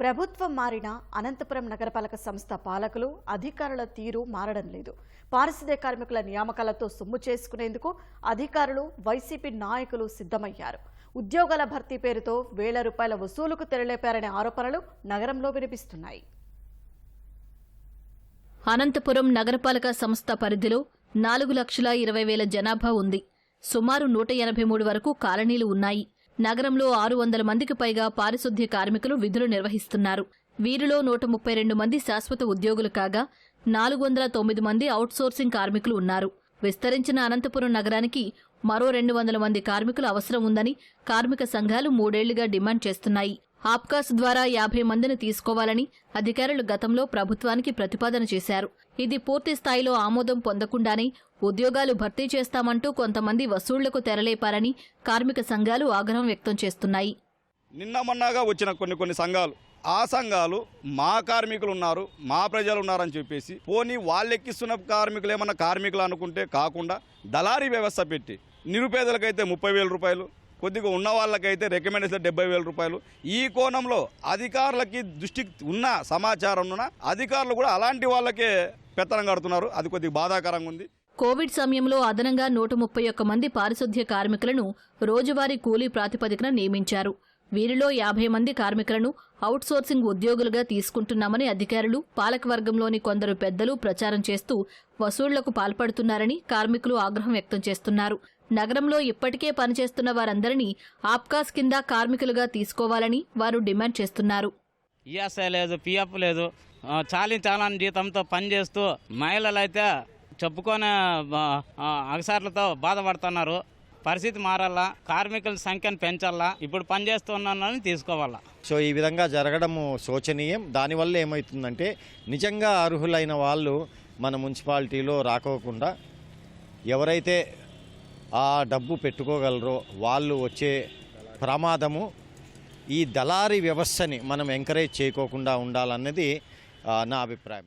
ప్రభుత్వం మారినా అనంతపురం నగరపాలక సంస్థ పాలకులు అధికారుల తీరు మారడం లేదు. పారిశుద్ధ్య కార్మికుల నియామకాలతో సొమ్ము చేసుకునేందుకు అధికారులు వైసీపీ నాయకులు సిద్ధమయ్యారు. ఉద్యోగాల భర్తీ పేరుతో వేల రూపాయల వసూలుకు తెరలేపారనే ఆరోపణలు నగరంలో వినిపిస్తున్నాయి. అనంతపురం నగరపాలక సంస్థ పరిధిలో నాలుగు లక్షల ఇరవై వేల జనాభా ఉంది. సుమారు నూట ఎనభై మూడు వరకు కాలనీలు ఉన్నాయి. నగరంలో ఆరు వందల మందికి పైగా పారిశుద్ధ్య కార్మికులు విధులు నిర్వహిస్తున్నారు. వీరిలో నూట ముప్పై రెండు మంది శాశ్వత ఉద్యోగులు కాగా నాలుగు వందల తొమ్మిది మంది అవుట్సోర్సింగ్ కార్మికులు ఉన్నారు. విస్తరించిన అనంతపురం నగరానికి మరో రెండు వందల మంది కార్మికులు అవసరం ఉందని కార్మిక సంఘాలు మూడేళ్ళుగా డిమాండ్ చేస్తున్నాయి. ఆప్కాస్ ద్వారా యాభై మందిని తీసుకోవాలని అధికారులు గతంలో ప్రభుత్వానికి ప్రతిపాదన చేశారు. ఇది పూర్తి స్థాయిలో ఆమోదం పొందకుండానే ఉద్యోగాలు భర్తీ చేస్తామంటూ కొంతమంది వసూళ్ళకు తెరలేపారని కార్మిక సంఘాలు ఆగ్రహం వ్యక్తం చేస్తున్నాయి. నిన్న మొన్నగా వచ్చిన కొన్ని కొన్ని సంఘాలు ఆ సంఘాలు మా కార్మికులు ఉన్నారు మా ప్రజలు ఉన్నారని చెప్పేసి పోనీ వాళ్ళెక్కిస్తున్న కార్మికులు ఏమన్నా కార్మికులు అనుకుంటే కాకుండా దళారీ వ్యవస్థ పెట్టి నిరుపేదలకైతే ముప్పై వేల రూపాయలు కొద్దిగా ఉన్న వాళ్ళకైతే రికమెండేషన్ డెబ్బై వేల రూపాయలు. ఈ కోణంలో అధికారులకి దృష్టి ఉన్న సమాచారం అధికారులు కూడా అలాంటి వాళ్ళకే పెత్తనం కడుతున్నారు. అది కొద్దిగా బాధాకరంగా ఉంది. కోవిడ్ సమయంలో అదనంగా నూట ముప్పై ఒక్క మంది పారిశుద్ధ్య కార్మికులను రోజువారీ కూలీ ప్రాతిపదికన నియమించారు. వీరిలో యాభై మంది కార్మికులను అవుట్సోర్సింగ్ ఉద్యోగులుగా తీసుకుంటున్నామని అధికారులు పాలకవర్గంలోని కొందరు పెద్దలు ప్రచారం చేస్తూ వసూళ్ళకు పాల్పడుతున్నారని కార్మికులు ఆగ్రహం వ్యక్తం చేస్తున్నారు. నగరంలో ఇప్పటికే పనిచేస్తున్న వారందరినీ ఆప్కాస్ కింద కార్మికులుగా తీసుకోవాలని వారు డిమాండ్ చేస్తున్నారు. ఈఎస్ఐ లేదు పిఎఫ్ లేదు. ఆ, చాలీ చాలని జీతంతో పనిచేస్తూ మహిళలు అయితే చెప్పుకొని అగసార్లతో బాధపడుతున్నారు. పరిస్థితి మారాలా? కార్మికుల సంఖ్యను పెంచాలా? ఇప్పుడు పనిచేస్తున్నానని తీసుకోవాలా? సో ఈ విధంగా జరగడము శోచనీయం. దానివల్ల ఏమవుతుందంటే నిజంగా అర్హులైన వాళ్ళు మన మున్సిపాలిటీలో రాకోకుండా ఎవరైతే ఆ డబ్బు పెట్టుకోగలరో వాళ్ళు వచ్చే ప్రమాదము ఈ దళారీ వ్యవస్థని మనం ఎంకరేజ్ చేయకోకుండా ఉండాలన్నది నా అభిప్రాయం.